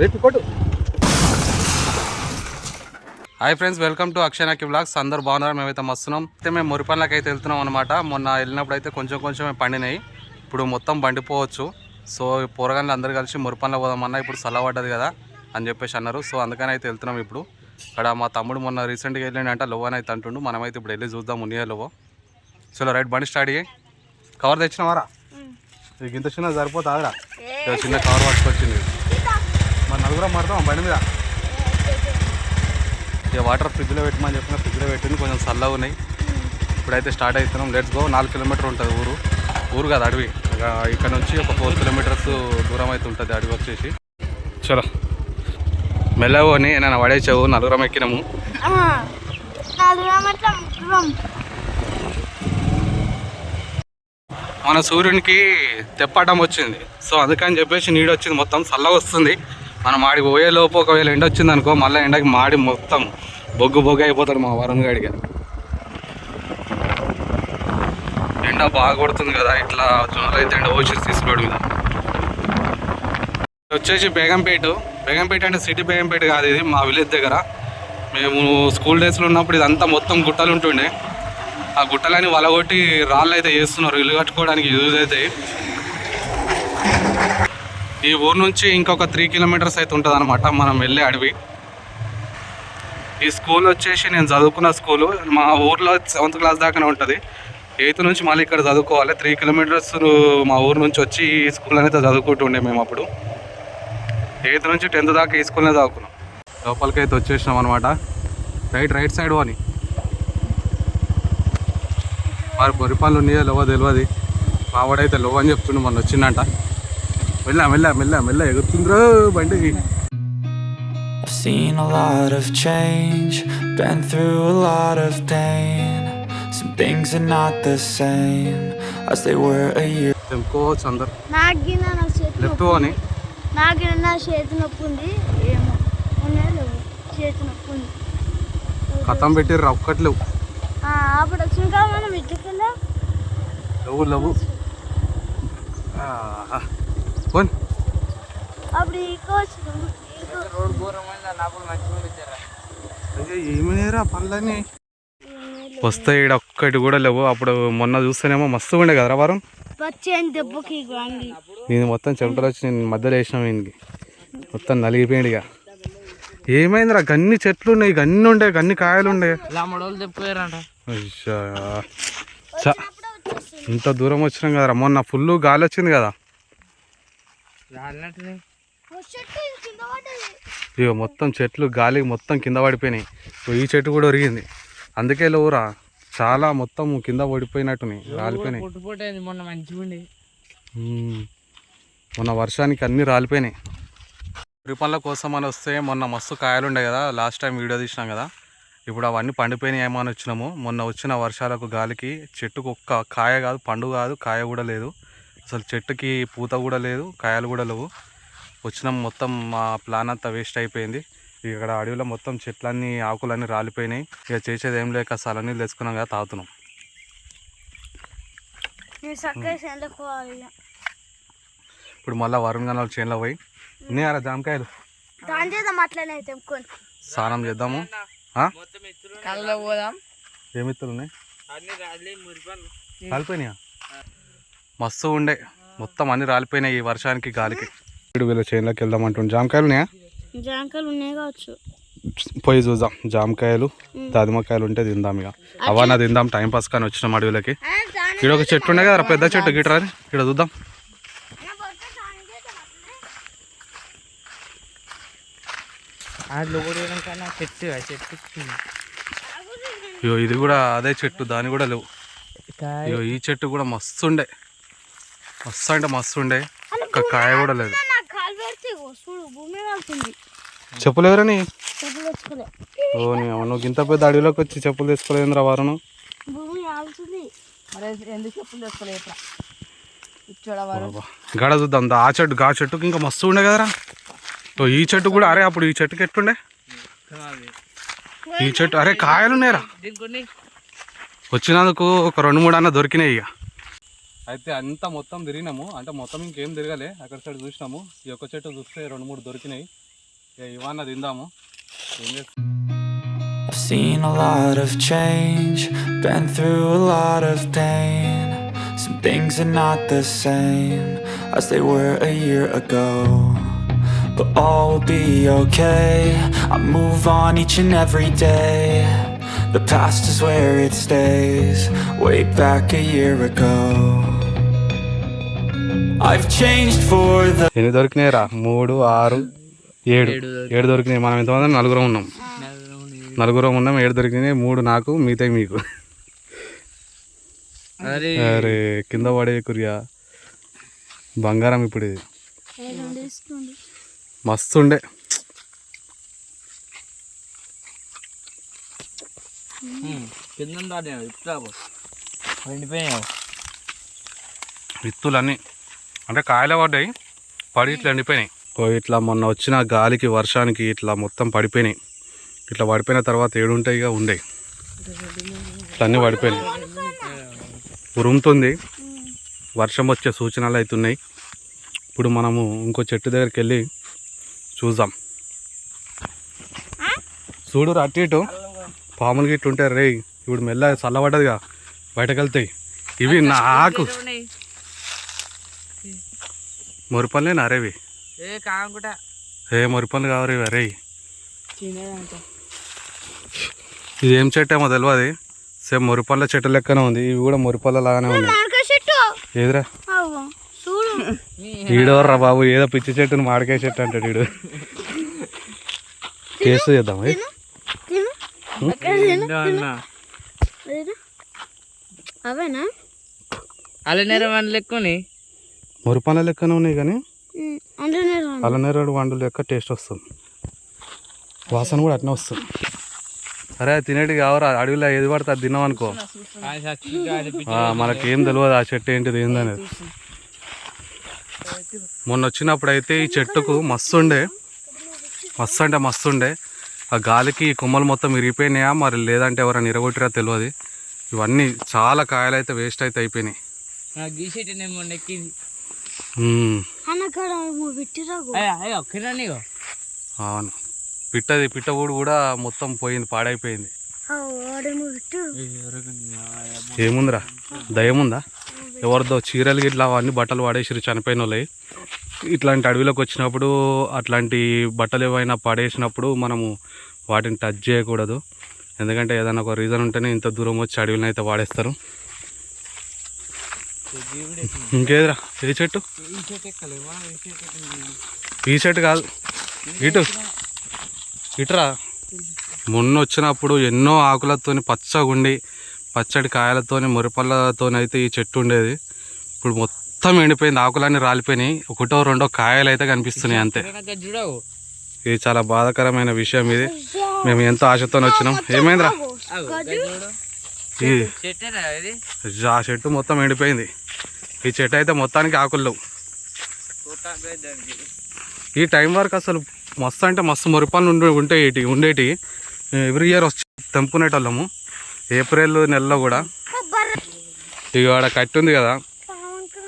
రేపు కొట్టు. Hi friends welcome to అక్షయనాకి బ్లాగ్స్ అందరు బాగున్నారు? మేమైతే మస్తున్నాం. అయితే మేము మురిపల్లికి అయితే వెళ్తున్నాం అనమాట మొన్న వెళ్ళినప్పుడు అయితే కొంచెం కొంచెం పండినాయి. ఇప్పుడు మొత్తం బండిపోవచ్చు సో పోరగాళ్ళు అందరు కలిసి మురిపల్లి పోదామన్నా ఇప్పుడు చల్లబడ్డది కదా అని చెప్పేసి అన్నారు. సో అందుకని అయితే వెళ్తున్నాం ఇప్పుడు. ఇక్కడ మా తమ్ముడు మొన్న రీసెంట్గా వెళ్ళిండంట లోవో అని అయితే అంటుండు. మనమైతే ఇప్పుడు వెళ్ళి చూద్దాం ఉన్నియా లోవో చలో రైట్ బండి స్టార్ట్ అయ్యి కవర్ తెచ్చినావారా? ఇది ఇంత చిన్న సరిపోతుందిరా. ఇదో చిన్న కవర్ పట్టుకొచ్చింది. నలుగురం మారుతాం బండి మీద. ఇక వాటర్ ఫ్రిడ్జ్లో పెట్టమని చెప్పిన ఫ్రిడ్జ్లో పెట్టింది కొంచెం చల్లగా ఉన్నాయి. ఇప్పుడైతే స్టార్ట్ అవుతున్నాం లెట్స్ గో నాలుగు కిలోమీటర్ ఉంటుంది ఊరు. ఊరు కాదు అడవి. ఇక ఇక్కడ నుంచి ఒక ఫోర్ కిలోమీటర్స్ దూరం అయితే ఉంటుంది అడవి వచ్చేసి. చలో. మెల్లగా అని నేను పడేసావు నలుగురం ఎక్కినాము. మన సూర్యునికి తెప్పటం వచ్చింది. సో అందుకని చెప్పేసి నీడ వచ్చింది మొత్తం చల్లగా వస్తుంది. మనం ఆడికి పోయే లోపు ఒకవేళ ఎండ వచ్చింది అనుకో మళ్ళీ ఎండకి మాడి మొత్తం బొగ్గు బొగ్గు అయిపోతాడు మా వరుణ్ గాడిగా. ఎండ బాగా కొడుతుంది కదా ఇట్లా జొన్నలు అయితే ఎండ వచ్చి తీసుకోడు మీద వచ్చేసి బేగంపేట. బేగంపేట అంటే సిటీ బేగంపేట కాదు ఇది మా విలేజ్ దగ్గర. మేము స్కూల్ డేస్లో ఉన్నప్పుడు ఇదంతా మొత్తం గుట్టలు ఉంటుండే. ఆ గుట్టలని వలగొట్టి రాళ్ళు అయితే చేస్తున్నారు ఇల్లు కట్టుకోవడానికి యూజ్ అవుతాయి. ఈ ఊరు నుంచి ఇంకొక త్రీ కిలోమీటర్స్ అయితే ఉంటుంది అనమాట మనం వెళ్ళే అడవి. ఈ స్కూల్ వచ్చేసి నేను చదువుకున్న స్కూలు. మా ఊర్లో సెవెంత్ క్లాస్ దాకానే ఉంటుంది. ఎయిత్ నుంచి మళ్ళీ ఇక్కడ చదువుకోవాలి. త్రీ కిలోమీటర్స్ మా ఊరు నుంచి వచ్చి ఈ స్కూల్ అయితే చదువుకుంటుండే మేము అప్పుడు. ఎయిత్ నుంచి టెన్త్ దాకా ఈ స్కూల్నే చదువుకున్నాం. లోపలికి అయితే వచ్చేసినాం అనమాట రైట్ రైట్ సైడ్ అని. మరి బొరిపాలు ఉన్నాయో లేవో తెలియదు మావాడైతే లో అని చెప్తుండు మొన్న వచ్చిందంట వెళ్ళా మెల్ల మెల్ల మెల్ల ఎగురుతుండ్రో బండి. I've seen a lot of change, been through a lot of pain. Some things are not the same as they were a year. తెంపుకోవచ్చు అందరు. నాగిన నా చేతి లెఫ్ట్ నొప్పి అని నాగిన నా చేతి నొప్పి ఉంది. ఏమో ఉన్నాయి చేతి నొప్పి ఉంది. కథం పెట్టిర్రు ఒక్కట్లేవు ఆ, అప్పుడు వచ్చిన మనం ఇట్టుకెళ్ళా లేవు లేవు. అయ్యో ఏమైనా వస్తాయి ఈడ ఒక్కటి కూడా లేవు అప్పుడు మొన్న చూస్తేనేమో మస్తుగా ఉండే కదరా వారం వచ్చేయండి దెబ్బకి వాంగి నేను మొత్తం చెమటలు వచ్చి నేను మధ్యలో వేసినాం ఈయనకి మొత్తం నలిగిపోయాడు ఇక ఏమైందిరా గన్ని చెట్లు ఉన్నాయి గన్ని ఉండే గన్ని కాయలు ఉండే ఇంత దూరం వచ్చినాం కదరా? మొన్న ఫుల్ గాలి వచ్చింది కదా రాలినట్టునే చెట్టు ఇది కింద పడ్డది ఇక మొత్తం చెట్లు గాలికి మొత్తం కింద పడిపోయినాయి. ఈ చెట్టు కూడా ఒరిగింది. అందుకే లేవురా చాలా మొత్తం కింద పడిపోయినట్టుని రాలిపోయినాయి. మొన్న వర్షానికి అన్నీ రాలిపోయినాయి. వరి పళ్ళ కోసం అని వస్తే మొన్న మస్తు కాయలు ఉండే కదా లాస్ట్ టైం వీడియో తీసినాం కదా. ఇప్పుడు అవన్నీ పండిపోయినాయి ఏమో అని వచ్చినాము. మొన్న వచ్చిన వర్షాలకు గాలికి చెట్టుకు ఒక్క కాయ కాదు పండు కాదు కాయ కూడా లేదు. అసలు చెట్టుకి పూత కూడా లేదు కాయలు కూడా లేవు. వచ్చినాం మొత్తం మా ప్లాన్ అంతా వేస్ట్ అయిపోయింది. ఇక్కడ అడవిలో మొత్తం చెట్లన్నీ ఆకులన్నీ రాలిపోయినాయి. ఇక చేసేది ఏం లేక అసలు నీళ్ళు తెచ్చుకున్నాం కదా తాగుతున్నాం. ఇప్పుడు మళ్ళీ వరుణ్ గనాలు చేనులో పోయి ఉన్నాయారా జామకాయలు? స్నానం చేద్దాము? కళ్ళలో పోదాం. ఏమిత్తులు ఉన్నాయి? అన్ని రాలి మురిపాలు రాలిపోయినాయా? మస్తు ఉండే. మొత్తం అన్ని రాలిపోయినాయి ఈ వర్షానికి గాలికి. ఇప్పుడు వీళ్ళ చేనులోకి వెళ్దాం అంటుండే జామకాయలు ఉన్నాయా? జాంకాయలు ఉన్నాయి కావచ్చు. పోయి చూద్దాం. జామకాయలు దాదిమకాయలు ఉంటే తిందాం ఇక. అవన్నా తిందాం టైం పాస్ కానీ వచ్చినాం అడవిలోకి. ఇక్కడ ఒక చెట్టు ఉండే కదా పెద్ద చెట్టు గిట్రా ఇక్కడ చూద్దాం. ఇగో ఇది కూడా అదే చెట్టు దాని కూడా లేవు. ఇగో ఈ చెట్టు కూడా మస్తు ఉండే. మస్తు అంటే మస్తు ఉండే. ఒక్క కాయ కూడా లేదు. చెప్పులు ఎవరని? ఓ నీ అమ్మ, నువ్వు ఇంత పెద్ద అడవిలోకి వచ్చి చెప్పులు తీసుకోలేదురా వారను. గడ చూద్దాం. దా ఆ చెట్టు గా చెట్టుకి ఇంకా మస్తు ఉండే కదరా? ఈ చెట్టు కూడా అరే అప్పుడు ఈ చెట్టుకి ఎట్లుండే? ఈ చెట్టు అరే కాయలు ఉన్నాయిరా వచ్చినందుకు ఒక రెండు మూడు అన్న దొరికినాయి ఇక. అయితే అంతా మొత్తం తిరిగినాము అంటే మొత్తం ఇంకేం తిరగలే అక్కడ సైడ్ చూసినాము ఈ ఒక్క చెట్టు చూస్తే రెండు మూడు దొరికినాయి ఇక ఇవన్న తిందాము ఏం చేస్తా I've seen a lot of change, been through a lot of pain. Some things are not the same as they were a year ago. But all will be okay. I move on each and every day. The past is where it stays, way back a year ago. ఎన్ని దొరికినాయి రా? మూడు ఆరు ఏడు. ఏడు దొరికినాయి. మనం ఎంతమంది? నలుగురం ఉన్నాం. నలుగురం ఉన్నాం ఏడు దొరికినాయి. మూడు నాకు మిగతాయి మీకు. అరే. అరే కింద పడే కురియా. బంగారం ఇప్పుడు ఇది. మస్తు ఉండే విత్తులన్నీ. అంటే కాయలు పడ్డాయి. పడి ఇట్లా ఎండిపోయినాయి. ఇట్లా మొన్న వచ్చిన గాలికి వర్షానికి ఇట్లా మొత్తం పడిపోయినాయి. ఇట్లా పడిపోయిన తర్వాత ఏడుంటాయి ఇక ఉండే. ఇట్లా అన్నీ పడిపోయినాయి. ఉరుముతుంది. వర్షం వచ్చే సూచనలు అవుతున్నాయి ఇప్పుడు మనము ఇంకో చెట్టు దగ్గరికి వెళ్ళి చూద్దాం. చూడు అటు ఇటు. పాములు గిట్టు ఉంటారు రే. ఇప్పుడు మెల్ల చల్లబడ్డదిగా. బయటకు వెళ్తాయి ఇవి నాకు మురిపల్లే నారేవి ఏ కాకుండా ఏ మురిపల్లి కావరు అరే ఇది ఏం చెట్టు ఏమో తెలియదు సేమ్ మురిపల్ల చెట్టు లెక్కనే ఉంది. ఇవి కూడా మురిపల్ల లాగానే ఉన్నాయి. ఏదిరా? ఈడవర్రా బాబు? ఏదో పిచ్చి చెట్టుని మాడికాయ చెట్టు అంటాడు ఈడు. టేస్ట్ చేద్దాం? తిను అక్కడ తిను తిను. మన లెక్కని ఉన్నాయి కానీ అల్లనేరేడు వండు లెక్క టేస్ట్ వస్తుంది. వాసన కూడా అట్నే వస్తుంది. అరే తినేటి కావరా అడవిలో ఏది పడితే అది తిన్నాం అనుకో. మనకేం తెలియదు ఆ చెట్టు ఏంటిది ఏందనేది. మొన్న వచ్చినప్పుడు అయితే ఈ చెట్టుకు మస్తు ఉండే. మస్తు అంటే మస్తు ఉండే. ఆ గాలికి ఈ కొమ్మలు మొత్తం ఇరిగిపోయినాయా మరి లేదంటే ఎవరైనా ఇరగొట్టిరా తెలియదు ఇవన్నీ చాలా కాయలు అయితే వేస్ట్ అయితే అయిపోయినాయి అవును. పిట్టది పిట్ట ఊడు కూడా మొత్తం పోయింది పాడైపోయింది. ఏముందిరా? దయముందా? ఎవరిదో చీరలు గిట్లా అవన్నీ బట్టలు వాడేసిరు చనిపోయిన వాళ్ళవి ఇట్లాంటి అడవిలోకి వచ్చినప్పుడు అట్లాంటి బట్టలు ఏవైనా పడేసినప్పుడు మనము వాటిని టచ్ చేయకూడదు. ఎందుకంటే ఏదైనా ఒక రీజన్ ఉంటేనే ఇంత దూరం వచ్చి అడవిలో అయితే వాడేస్తారు. ఇంకేదిరా? ఏ చెట్టు? ఈ చెట్టు చెట్టు కాదు. ఇటు. ఇటురా? మొన్న వచ్చినప్పుడు ఎన్నో ఆకులతోని పచ్చగా ఉండి పచ్చడి కాయలతోని మురిపళ్ళతోని అయితే ఈ చెట్టు ఉండేది. ఇప్పుడు మొత్తం ఎండిపోయింది ఆకులన్నీ రాలిపోయినాయి. ఒకటో రెండో కాయలు అయితే కనిపిస్తున్నాయి అంతే. ఇది చాలా బాధాకరమైన విషయం ఇది. మేము ఎంతో ఆశతో వచ్చినాం. ఏమైందిరా? ఆ చెట్టు మొత్తం ఎండిపోయింది. ఈ చెట్టు అయితే మొత్తానికి ఆకులు. ఈ టైం వరకు అసలు మస్తు అంటే మస్తు మురిపాలు ఉండే ఉంటాయి ఉండేటి. ఎవ్రీ ఇయర్ వచ్చి తెంపుకునేటోళ్ళము. ఏప్రిల్ నెలలో కూడా. ఇక ఆడ కట్టి ఉంది కదా.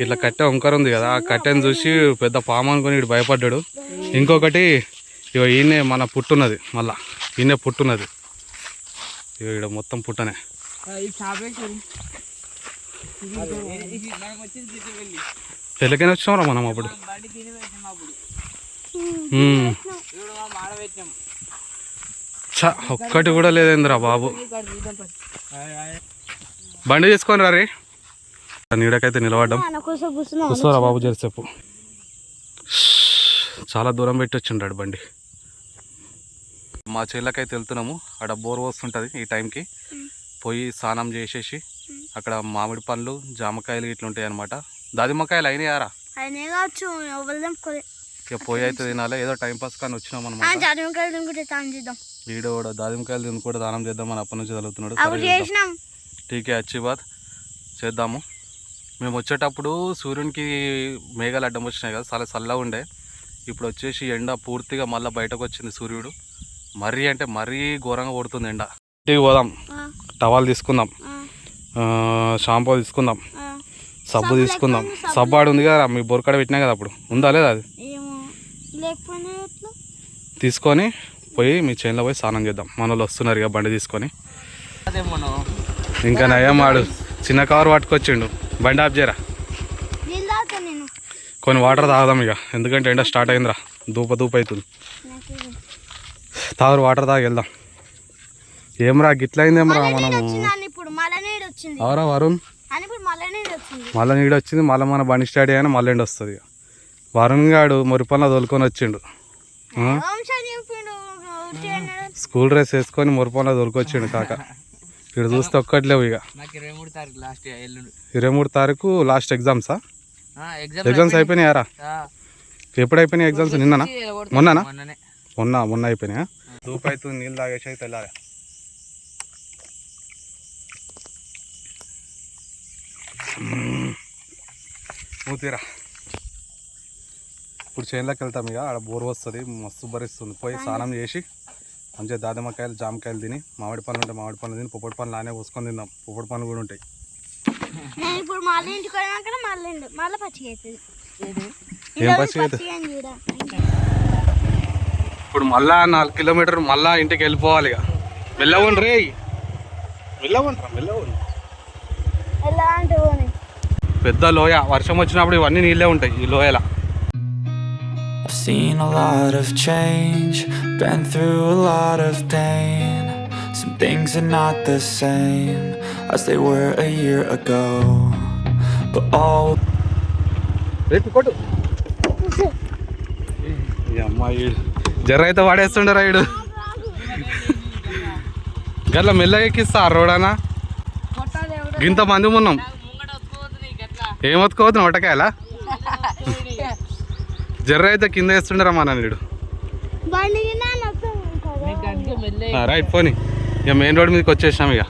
ఇట్లా కట్టె వంకర ఉంది కదా. ఆ కట్టెని చూసి పెద్ద పాము అనుకుని ఇటు భయపడ్డాడు. ఇంకొకటి ఇక ఈయనే మన పుట్టున్నది. మళ్ళా ఈయనే పుట్టున్నది. ఇక ఇక్కడ మొత్తం పుట్టనే. పెళ్ళికి వచ్చాం రా మనం అప్పుడు. ఒక్కటి కూడా లేదేందిరా బాబు. బండి తీసుకొని రా రే. నీడకైతే నిలబడ్డం. కూర్చోరా బాబు జరిసేపు చాలా దూరం పెట్టి వచ్చిండాడు బండి. మా చెల్లకైతే వెళ్తున్నాము. అక్కడ బోర్ వస్తుంటుంది ఈ టైంకి. పోయి స్నానం చేసేసి అక్కడ మామిడి పండ్లు జామకాయలు ఇట్లా ఉంటాయి అనమాట దాదిమ్మకాయలు అయినాయారా ఇక పోయి అయితే తినాలి. ఏదో టైం పాస్ కానీ వచ్చినాం అనమాట చేద్దాం. వీడు కూడా దాదిమ్మకాయలు తిని కూడా దానం చేద్దామని అప్పటి నుంచి చదువుతున్నాడు. చేద్దాం. టీకే వచ్చి బాత్ చేద్దాము. మేము వచ్చేటప్పుడు సూర్యునికి మేఘాలు అడ్డం వచ్చినాయి కదా చాలా చల్లగా ఉండే. ఇప్పుడు వచ్చేసి ఎండ పూర్తిగా మళ్ళీ బయటకు వచ్చింది సూర్యుడు. మరీ అంటే మరీ ఘోరంగా కొడుతుంది ఎండ. ఇంటికి పోదాం. టవాల్ తీసుకుందాం. ఆ, ఆ, షాంపూ తీసుకుందాం. ఆ. సబ్బు తీసుకుందాం. సబ్బు ఆడు ఉంది కదా మీ బొరకాడ పెట్టినా కదా అప్పుడు. ఉందా లేదా అది? తీసుకొని పోయి మీ చేనులో పోయి స్నానం చేద్దాం. మన వాళ్ళు వస్తున్నారు ఇక బండి తీసుకొని. ఇంకా నయం వాడు చిన్న కవర్ పట్టుకొచ్చిండు. బండి ఆఫ్ చేయరా? కొన్ని వాటర్ తాగుదాం ఇక. ఎందుకంటే ఎండ స్టార్ట్ అయిందిరా. దూప దూప అవుతుంది. తాగురు వాటర్ తాగి వెళ్దాం. ఏమ్రా గిట్లయిందేమ్రా మనము? అవరా వరుణ్. అని ఇప్పుడు మళ్ళా నీడు వచ్చింది మళ్ళీ మన బండి స్టార్ట్ అయినా మళ్ళీ వస్తుంది ఇక. వరుణ్ గాడు మురిపంలో తోలుకొని వచ్చిండు. స్కూల్ డ్రెస్ వేసుకొని మురిపంలో తోలుకొచ్చిండు కాక. ఇక్కడ చూస్తే ఒక్కట్లేవు ఇక. నాకు ఇరవై మూడు తారీఖు లాస్ట్ ఎగ్జామ్సా ఎగ్జామ్ ఎగ్జామ్స్ అయిపోయినాయారా ఎప్పుడు అయిపోయినాయి. ఎగ్జామ్స్ నిన్ననా? మొన్ననా? మొన్ననే. మొన్న మొన్న అయిపోయినాయా? ధూప్ అవుతుంది నీళ్ళు తాగేసి అయితే వెళ్ళాలి మూతీరా ఇప్పుడు చేనులోకి వెళ్తాం ఇక ఆడ బోర్ వస్తుంది మస్తు భరిస్తుంది పోయి స్నానం చేసి మంచిగా దాదమ్మకాయలు జామకాయలు తిని మామిడి పండ్లు ఉంటాయి మామిడి పండ్లు తిని పొప్పటి పండ్లు ఆనే పోసుకొని తిందాం. పొప్పటి పండ్లు కూడా ఉంటాయి. నేను ఇప్పుడు మళ్ళీ ఇంటికి మళ్ళీ మళ్ళీ పచ్చిగా అవుతుంది ఏం పచ్చిగా అవుతుంది? పచ్చిగా అని చూడ ఇప్పుడు మళ్ళా నాలుగు కిలోమీటర్ మళ్ళా ఇంటికి వెళ్ళిపోవాలి ఇక. వెళ్ళవండి రే వెళ్ళవండి వెళ్ళవండి. ఎలా అంటే పోనీ. పెద్ద లోయ వర్షం వచ్చినప్పుడు ఇవన్నీ నీళ్ళే ఉంటాయి ఈ లోయల I've seen a lot of change, been through a lot of pain. Some things are not the same as they were a year ago. But all కొట్టు ఈ అమ్మాయి జర్ర అయితే వాడేస్తుండరా ఈడు గట్ల మెల్లగా ఎక్కిస్తా రోడానా గింత మంది ఉన్నాం ఏం వత్తుకోవద్దు ఒటకాయలా జర్ర అయితే కింద వేస్తుండరా మా నాన్న ఈడు బండి కింద నొప్పి కదా. ఆ, రైట్ పోనీ ఇక మెయిన్ రోడ్ మీదకి వచ్చేసాం ఇక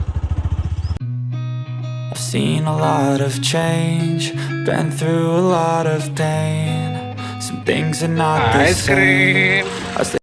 I've seen a lot of change, been through a lot of pain. Some things are not the Ice same cream. they